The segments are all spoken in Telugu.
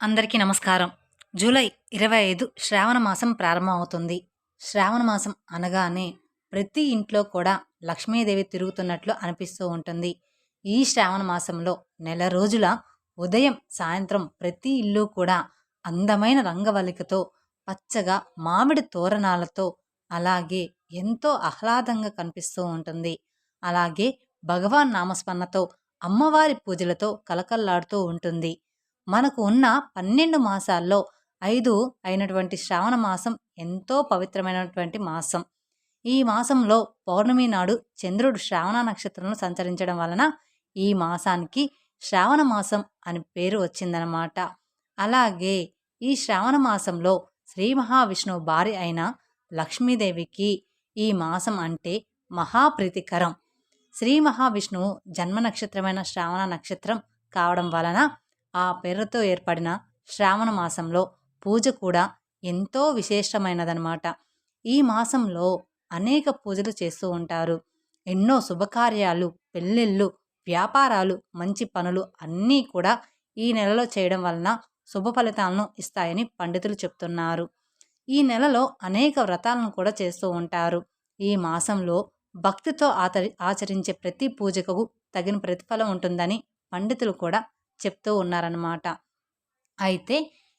అందరికీ నమస్కారం. జూలై ఇరవై ఐదు శ్రావణ మాసం ప్రారంభమవుతుంది. శ్రావణ మాసం అనగానే ప్రతి ఇంట్లో కూడా లక్ష్మీదేవి తిరుగుతున్నట్లు అనిపిస్తూ ఉంటుంది. ఈ శ్రావణ మాసంలో నెల రోజుల ఉదయం సాయంత్రం ప్రతి ఇల్లు కూడా అందమైన రంగవల్లికతో పచ్చగా మామిడి తోరణాలతో అలాగే ఎంతో ఆహ్లాదంగా కనిపిస్తూ ఉంటుంది. అలాగే భగవాన్ నామస్మరణతో అమ్మవారి పూజలతో కలకల్లాడుతూ ఉంటుంది. మనకు ఉన్న పన్నెండు మాసాల్లో ఐదు అయినటువంటి శ్రావణ మాసం ఎంతో పవిత్రమైనటువంటి మాసం. ఈ మాసంలో పౌర్ణమి నాడు చంద్రుడు శ్రావణ నక్షత్రంలో సంచరించడం వలన ఈ మాసానికి శ్రావణ మాసం అని పేరు వచ్చిందనమాట అలాగే ఈ శ్రావణ మాసంలో శ్రీ మహావిష్ణువు భార్య అయిన లక్ష్మీదేవికి ఈ మాసం అంటే మహాప్రీతికరం. శ్రీ మహావిష్ణువు జన్మ నక్షత్రమైన శ్రావణ నక్షత్రం కావడం వలన ఆ పేరుతో ఏర్పడిన శ్రావణ మాసంలో పూజ కూడా ఎంతో విశేషమైనదనమాట ఈ మాసంలో అనేక పూజలు చేస్తూ ఉంటారు. ఎన్నో శుభకార్యాలు పెళ్ళిళ్ళు వ్యాపారాలు మంచి పనులు అన్నీ కూడా ఈ నెలలో చేయడం వలన శుభ ఫలితాలను ఇస్తాయని పండితులు చెప్తున్నారు. ఈ నెలలో అనేక వ్రతాలను కూడా చేస్తూ ఉంటారు. ఈ మాసంలో భక్తితో ఆచరి ఆచరించే ప్రతి పూజకు తగిన ప్రతిఫలం ఉంటుందని పండితులు కూడా చెప్తూ ఉన్నారన్నమాట. అయితే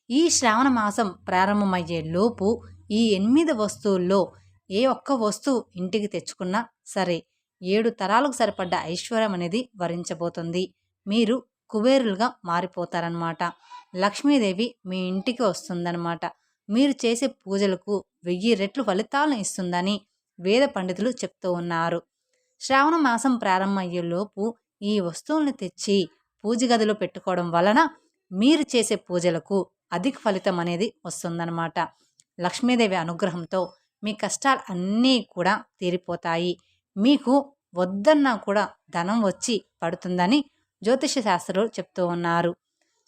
ఈ శ్రావణ మాసం ప్రారంభమయ్యే లోపు ఈ ఎనిమిది వస్తువుల్లో ఏ ఒక్క వస్తువు ఇంటికి తెచ్చుకున్నా సరే ఏడు తరాలకు సరిపడ్డ ఐశ్వర్యం అనేది వరించబోతుంది. మీరు కుబేరులుగా మారిపోతారనమాట లక్ష్మీదేవి మీ ఇంటికి వస్తుందన్నమాట. మీరు చేసే పూజలకు వెయ్యి రెట్లు ఫలితాలను ఇస్తుందని వేద పండితులు చెప్తూ ఉన్నారు. శ్రావణ మాసం ప్రారంభమయ్యేలోపు ఈ వస్తువుల్ని తెచ్చి పూజ గదిలో పెట్టుకోవడం వలన మీరు చేసే పూజలకు అధిక ఫలితం అనేది వస్తుందన్నమాట. లక్ష్మీదేవి అనుగ్రహంతో మీ కష్టాలు అన్నీ కూడా తీరిపోతాయి. మీకు వద్దన్నా కూడా ధనం వచ్చి పడుతుందని జ్యోతిష శాస్త్రులు చెప్తూ ఉన్నారు.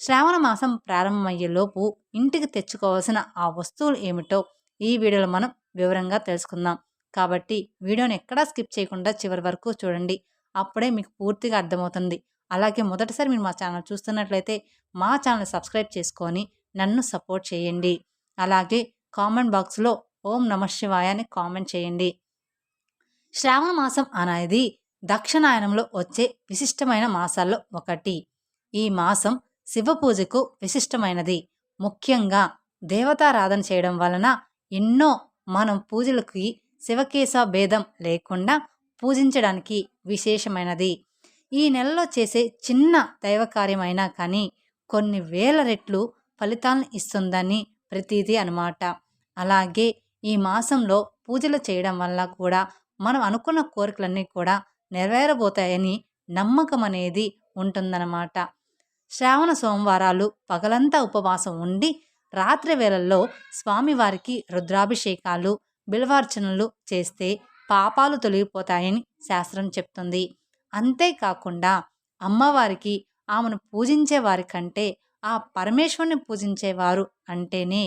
శ్రావణ మాసం ప్రారంభమయ్యేలోపు ఇంటికి తెచ్చుకోవాల్సిన ఆ వస్తువులు ఏమిటో ఈ వీడియోలో మనం వివరంగా తెలుసుకుందాం. కాబట్టి వీడియోని ఎక్కడా స్కిప్ చేయకుండా చివరి వరకు చూడండి. అప్పుడే మీకు పూర్తిగా అర్థమవుతుంది. అలాగే మొదటిసారి మీరు మా ఛానల్ చూస్తున్నట్లయితే మా ఛానల్ సబ్స్క్రైబ్ చేసుకొని నన్ను సపోర్ట్ చేయండి. అలాగే కామెంట్ బాక్స్లో ఓం నమ శివాయ అని కామెంట్ చేయండి. శ్రావణ మాసం అనేది దక్షిణాయనంలో వచ్చే విశిష్టమైన మాసాల్లో ఒకటి. ఈ మాసం శివ పూజకు విశిష్టమైనది. ముఖ్యంగా దేవతారాధన చేయడం వలన ఎన్నో మనం పూజలకి శివకేశ భేదం లేకుండా పూజించడానికి విశేషమైనది. ఈ నెలలో చేసే చిన్న దైవ కార్యమైనా కానీ కొన్ని వేల రెట్లు ఫలితాలను ఇస్తుందని ప్రతీది అనమాట అలాగే ఈ మాసంలో పూజలు చేయడం వల్ల కూడా మనం అనుకున్న కోరికలన్నీ కూడా నెరవేరబోతాయని నమ్మకం అనేది ఉంటుందన్నమాట. శ్రావణ సోమవారాలు పగలంతా ఉపవాసం ఉండి రాత్రి వేళల్లో స్వామివారికి రుద్రాభిషేకాలు బిల్వార్చనలు చేస్తే పాపాలు తొలగిపోతాయని శాస్త్రం చెప్తుంది. అంతేకాకుండా అమ్మవారికి ఆమెను పూజించే వారి కంటే ఆ పరమేశ్వరుని పూజించేవారు అంటేనే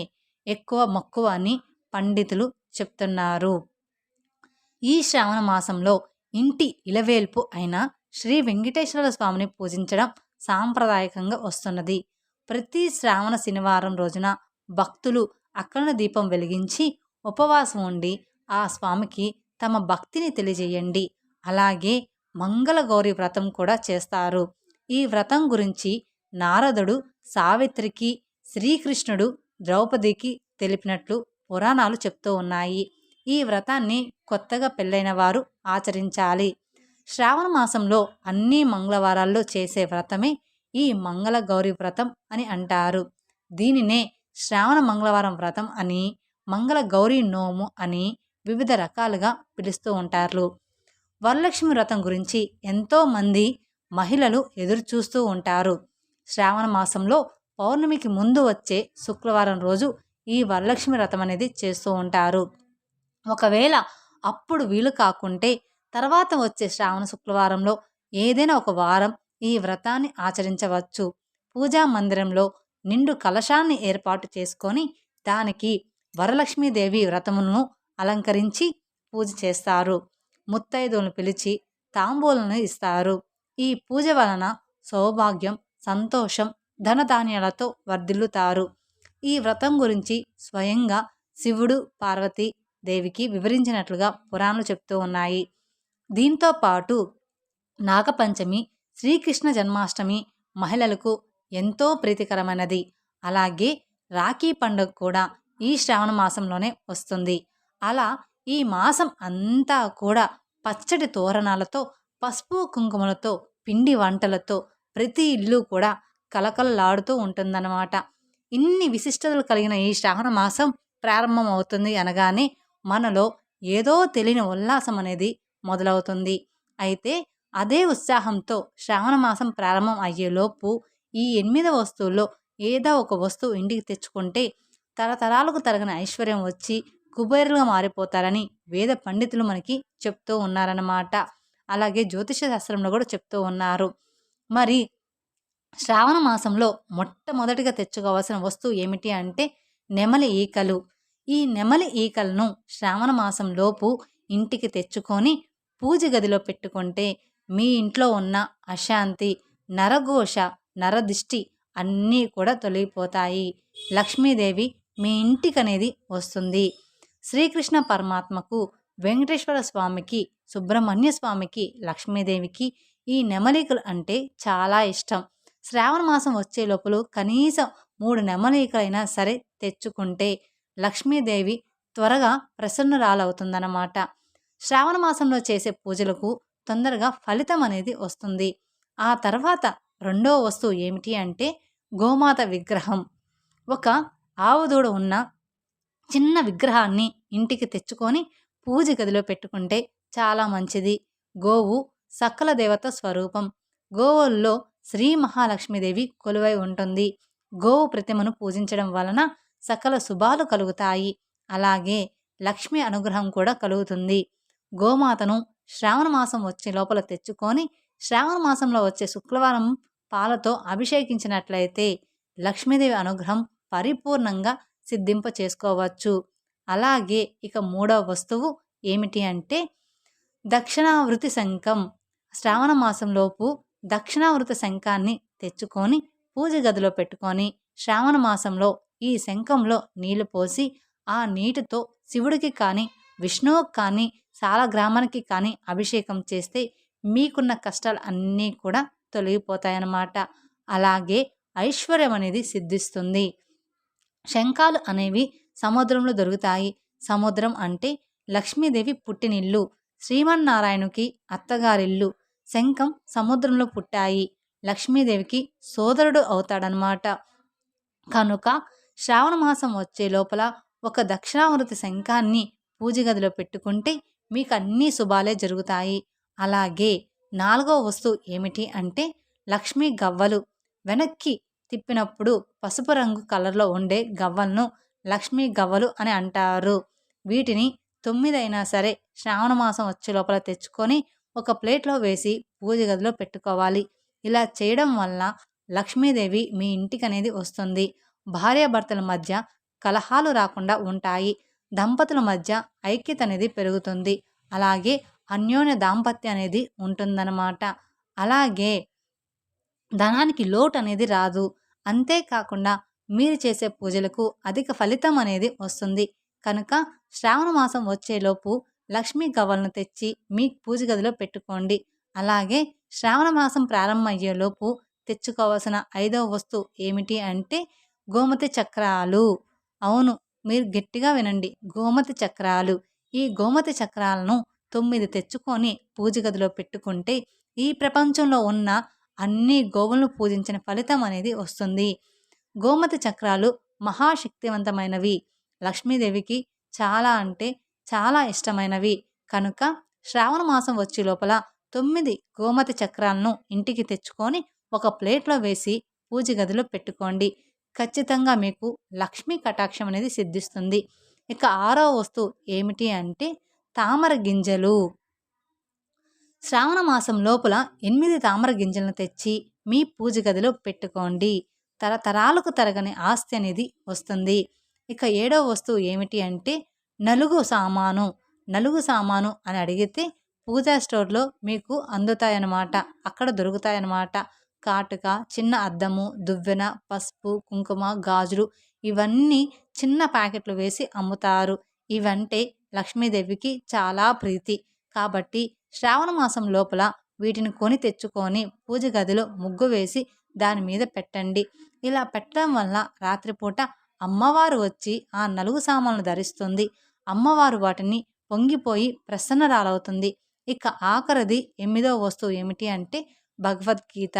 ఎక్కువ మక్కువ అని పండితులు చెప్తున్నారు. ఈ శ్రావణ మాసంలో ఇంటి ఇలవేల్పు అయిన శ్రీ వెంకటేశ్వర స్వామిని పూజించడం సాంప్రదాయకంగా వస్తున్నది. ప్రతి శ్రావణ శనివారం రోజున భక్తులు అక్కడ దీపం వెలిగించి ఉపవాసం ఉండి ఆ స్వామికి తమ భక్తిని తెలియజేయండి. అలాగే మంగళగౌరి వ్రతం కూడా చేస్తారు. ఈ వ్రతం గురించి నారదుడు సావిత్రికి శ్రీకృష్ణుడు ద్రౌపదికి తెలిపినట్లు పురాణాలు చెప్తూ ఉన్నాయి. ఈ వ్రతాన్ని కొత్తగా పెళ్ళైన వారు ఆచరించాలి. శ్రావణ మాసంలో అన్ని మంగళవారాల్లో చేసే వ్రతమే ఈ మంగళ గౌరి వ్రతం అని అంటారు. దీనినే శ్రావణ మంగళవారం వ్రతం అని మంగళ గౌరీ నోము అని వివిధ రకాలుగా పిలుస్తూ ఉంటారు. వరలక్ష్మి వ్రతం గురించి ఎంతోమంది మహిళలు ఎదురు చూస్తూ ఉంటారు. శ్రావణ మాసంలో పౌర్ణమికి ముందు వచ్చే శుక్రవారం రోజు ఈ వరలక్ష్మి వ్రతం అనేది చేస్తూ ఉంటారు. ఒకవేళ అప్పుడు వీలు కాకుంటే తర్వాత వచ్చే శ్రావణ శుక్రవారంలో ఏదైనా ఒక వారం ఈ వ్రతాన్ని ఆచరించవచ్చు. పూజా మందిరంలో నిండు కలశాన్ని ఏర్పాటు చేసుకొని దానికి వరలక్ష్మీదేవి వ్రతమును అలంకరించి పూజ చేస్తారు. ముత్తైదులను పిలిచి తాంబూలను ఇస్తారు. ఈ పూజ వలన సౌభాగ్యం సంతోషం ధనధాన్యాలతో వర్ధిల్లుతారు. ఈ వ్రతం గురించి స్వయంగా శివుడు పార్వతి దేవికి వివరించినట్లుగా పురాణాలు చెప్తూ ఉన్నాయి. దీంతో పాటు నాగపంచమి శ్రీకృష్ణ జన్మాష్టమి మహిళలకు ఎంతో ప్రీతికరమైనది. అలాగే రాఖీ పండుగ కూడా ఈ శ్రావణ మాసంలోనే వస్తుంది. అలా ఈ మాసం అంతా కూడా పచ్చడి తోరణాలతో పసుపు కుంకుమలతో పిండి వంటలతో ప్రతి ఇల్లు కూడా కలకలలాడుతూ ఉంటుందన్నమాట. ఇన్ని విశిష్టతలు కలిగిన ఈ శ్రావణ మాసం ప్రారంభం అవుతుంది అనగానే మనలో ఏదో తెలియని ఉల్లాసం అనేది మొదలవుతుంది. అయితే అదే ఉత్సాహంతో శ్రావణ మాసం ప్రారంభం అయ్యేలోపు ఈ ఎనిమిది వస్తువుల్లో ఏదో ఒక వస్తువు ఇంటికి తెచ్చుకుంటే తరతరాలకు తరగని ఐశ్వర్యం వచ్చి కుబేరులుగా మారిపోతారని వేద పండితులు మనకి చెప్తూ ఉన్నారన్నమాట. అలాగే జ్యోతిష శాస్త్రంలో కూడా చెప్తూ ఉన్నారు. మరి శ్రావణ మాసంలో మొట్టమొదటిగా తెచ్చుకోవాల్సిన వస్తువు ఏమిటి అంటే నెమలి ఈకలు. ఈ నెమలి ఈకలను శ్రావణ మాసం లోపు ఇంటికి తెచ్చుకొని పూజ గదిలో పెట్టుకుంటే మీ ఇంట్లో ఉన్న అశాంతి నరఘోష నరదిష్టి అన్నీ కూడా తొలగిపోతాయి. లక్ష్మీదేవి మీ ఇంటికి అనేది వస్తుంది. శ్రీకృష్ణ పరమాత్మకు వెంకటేశ్వర స్వామికి సుబ్రహ్మణ్య స్వామికి లక్ష్మీదేవికి ఈ నెమలికలు అంటే చాలా ఇష్టం. శ్రావణ మాసం వచ్చే లోపల కనీసం మూడు నెమలికలైనా సరే తెచ్చుకుంటే లక్ష్మీదేవి త్వరగా ప్రసన్నురాలవుతుందన్నమాట. శ్రావణ మాసంలో చేసే పూజలకు తొందరగా ఫలితం అనేది వస్తుంది. ఆ తర్వాత రెండో వస్తువు ఏమిటి అంటే గోమాత విగ్రహం. ఒక ఆవు దూడ ఉన్న చిన్న విగ్రహాన్ని ఇంటికి తెచ్చుకొని పూజ గదిలో పెట్టుకుంటే చాలా మంచిది. గోవు సకల దేవత స్వరూపం. గోవుల్లో శ్రీ మహాలక్ష్మీదేవి కొలువై ఉంటుంది. గోవు ప్రతిమను పూజించడం వలన సకల శుభాలు కలుగుతాయి. అలాగే లక్ష్మి అనుగ్రహం కూడా కలుగుతుంది. గోమాతను శ్రావణ మాసం వచ్చే లోపల తెచ్చుకొని శ్రావణ మాసంలో వచ్చే శుక్రవారం పాలతో అభిషేకించినట్లయితే లక్ష్మీదేవి అనుగ్రహం పరిపూర్ణంగా సిద్ధింప చేసుకోవచ్చు. అలాగే ఇక మూడవ వస్తువు ఏమిటి అంటే దక్షిణావృతి శంఖం. శ్రావణ మాసంలోపు దక్షిణావృత శంఖాన్ని తెచ్చుకొని పూజ గదిలో పెట్టుకొని శ్రావణ మాసంలో ఈ శంఖంలో నీళ్ళు పోసి ఆ నీటితో శివుడికి కానీ విష్ణువుకి కానీ గ్రామానికి కానీ అభిషేకం చేస్తే మీకున్న కష్టాలు అన్నీ కూడా తొలగిపోతాయన్నమాట. అలాగే ఐశ్వర్యం అనేది సిద్ధిస్తుంది. శంఖాలు అనేవి సముద్రంలో దొరుకుతాయి. సముద్రం అంటే లక్ష్మీదేవి పుట్టినిల్లు శ్రీమన్నారాయణుకి అత్తగారిల్లు. శంఖం సముద్రంలో పుట్టాయి. లక్ష్మీదేవికి సోదరుడు అవుతాడనమాట కనుక శ్రావణ మాసం వచ్చే లోపల ఒక దక్షిణామృతి శంఖాన్ని పూజ గదిలో పెట్టుకుంటే మీకు అన్ని శుభాలే జరుగుతాయి. అలాగే నాలుగో వస్తువు ఏమిటి అంటే లక్ష్మీ గవ్వలు. వెనక్కి తిప్పినప్పుడు పసుపు రంగు కలర్లో ఉండే గవ్వలను లక్ష్మీ గవ్వలు అని అంటారు. వీటిని తొమ్మిదైనా సరే శ్రావణ మాసం వచ్చే లోపల తెచ్చుకొని ఒక ప్లేట్లో వేసి పూజ గదిలో పెట్టుకోవాలి. ఇలా చేయడం వల్ల లక్ష్మీదేవి మీ ఇంటికి అనేది వస్తుంది. భార్యాభర్తల మధ్య కలహాలు రాకుండా ఉంటాయి. దంపతుల మధ్య ఐక్యత అనేది పెరుగుతుంది. అలాగే అన్యోన్య దాంపత్యం అనేది ఉంటుందన్నమాట. అలాగే ధనానికి లోటు అనేది రాదు. అంతేకాకుండా మీరు చేసే పూజలకు అధిక ఫలితం అనేది వస్తుంది. కనుక శ్రావణ మాసం వచ్చేలోపు లక్ష్మీ గవ్వలను తెచ్చి మీ పూజ గదిలో పెట్టుకోండి. అలాగే శ్రావణ మాసం ప్రారంభమయ్యేలోపు తెచ్చుకోవాల్సిన ఐదవ వస్తువు ఏమిటి అంటే గోమతి చక్రాలు. అవును మీరు గట్టిగా వినండి. గోమతి చక్రాలు. ఈ గోమతి చక్రాలను తొమ్మిది తెచ్చుకొని పూజ గదిలో పెట్టుకుంటే ఈ ప్రపంచంలో ఉన్న అన్ని గోవులను పూజించిన ఫలితం అనేది వస్తుంది. గోమతి చక్రాలు మహాశక్తివంతమైనవి. లక్ష్మీదేవికి చాలా అంటే చాలా ఇష్టమైనవి. కనుక శ్రావణ మాసం వచ్చే లోపల తొమ్మిది గోమతి చక్రాలను ఇంటికి తెచ్చుకొని ఒక ప్లేట్లో వేసి పూజ గదిలో పెట్టుకోండి. ఖచ్చితంగా మీకు లక్ష్మీ కటాక్షం అనేది సిద్ధిస్తుంది. ఇక ఆరో వస్తువు ఏమిటి అంటే తామర గింజలు. శ్రావణ మాసం లోపల ఎనిమిది తామర గింజలను తెచ్చి మీ పూజ గదిలో పెట్టుకోండి. తరతరాలకు తరగని ఆస్తి అనేది వస్తుంది. ఇక ఏడవ వస్తువు ఏమిటి అంటే నలుగు సామాను. నలుగు సామాను అని అడిగితే పూజా స్టోర్లో మీకు అందుతాయన్నమాట. అక్కడ దొరుకుతాయన్నమాట. కాటుక చిన్న అద్దము దువ్వెన పసుపు కుంకుమ గాజులు ఇవన్నీ చిన్న ప్యాకెట్లు వేసి అమ్ముతారు. ఇవంటే లక్ష్మీదేవికి చాలా ప్రీతి. కాబట్టి శ్రావణ మాసం లోపల వీటిని కొని తెచ్చుకొని పూజ గదిలో ముగ్గు వేసి దాని మీద పెట్టండి. ఇలా పెట్టడం వల్ల రాత్రిపూట అమ్మవారు వచ్చి ఆ నలుగు సామాన్లు ధరిస్తుంది. అమ్మవారు వాటిని పొంగిపోయి ప్రసన్నరాలవుతుంది. ఇక ఆఖరిది ఎనిమిదో వస్తువు ఏమిటి అంటే భగవద్గీత.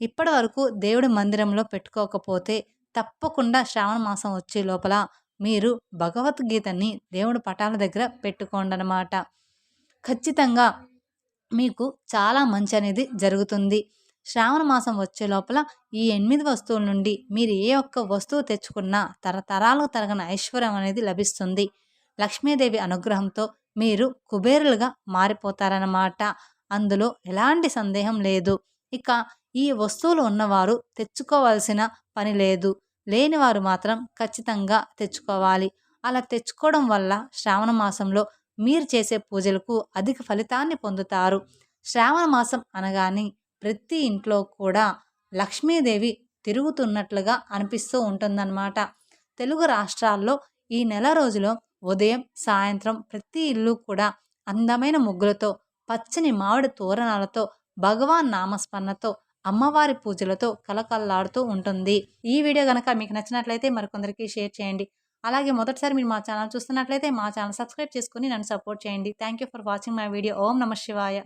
ఇప్పటి వరకు దేవుడి మందిరంలో పెట్టుకోకపోతే తప్పకుండా శ్రావణ మాసం వచ్చే లోపల మీరు భగవద్గీతని దేవుడి పటాల దగ్గర పెట్టుకోండి అనమాట ఖచ్చితంగా మీకు చాలా మంచి అనేది జరుగుతుంది. శ్రావణ మాసం వచ్చే లోపల ఈ ఎనిమిది వస్తువుల నుండి మీరు ఏ ఒక్క వస్తువు తెచ్చుకున్నా తరతరాలకు తరగని ఐశ్వర్యం అనేది లభిస్తుంది. లక్ష్మీదేవి అనుగ్రహంతో మీరు కుబేరులుగా మారిపోతారన్నమాట. అందులో ఎలాంటి సందేహం లేదు. ఇక ఈ వస్తువులు ఉన్నవారు తెచ్చుకోవాల్సిన పని లేదు. లేనివారు మాత్రం ఖచ్చితంగా తెచ్చుకోవాలి. అలా తెచ్చుకోవడం వల్ల శ్రావణ మాసంలో మీరు చేసే పూజలకు అధిక ఫలితాన్ని పొందుతారు. శ్రావణ మాసం అనగానే ప్రతి ఇంట్లో కూడా లక్ష్మీదేవి తిరుగుతున్నట్లుగా అనిపిస్తూ ఉంటుందన్నమాట. తెలుగు రాష్ట్రాల్లో ఈ నెల రోజులో ఉదయం సాయంత్రం ప్రతి ఇల్లు కూడా అందమైన ముగ్గులతో పచ్చని మామిడి తోరణాలతో భగవాన్ నామస్మరణతో అమ్మవారి పూజలతో కలకల్లాడుతూ ఉంటుంది. ఈ వీడియో కనుక మీకు నచ్చినట్లయితే మరికొందరికి షేర్ చేయండి. అలాగే మొదటిసారి మీరు మా ఛానల్ చూస్తున్నట్లయితే మా ఛానల్ సబ్స్క్రైబ్ చేసుకుని నన్ను సపోర్ట్ చేయండి. Thank you for watching my video. ఓం నమ శివాయ.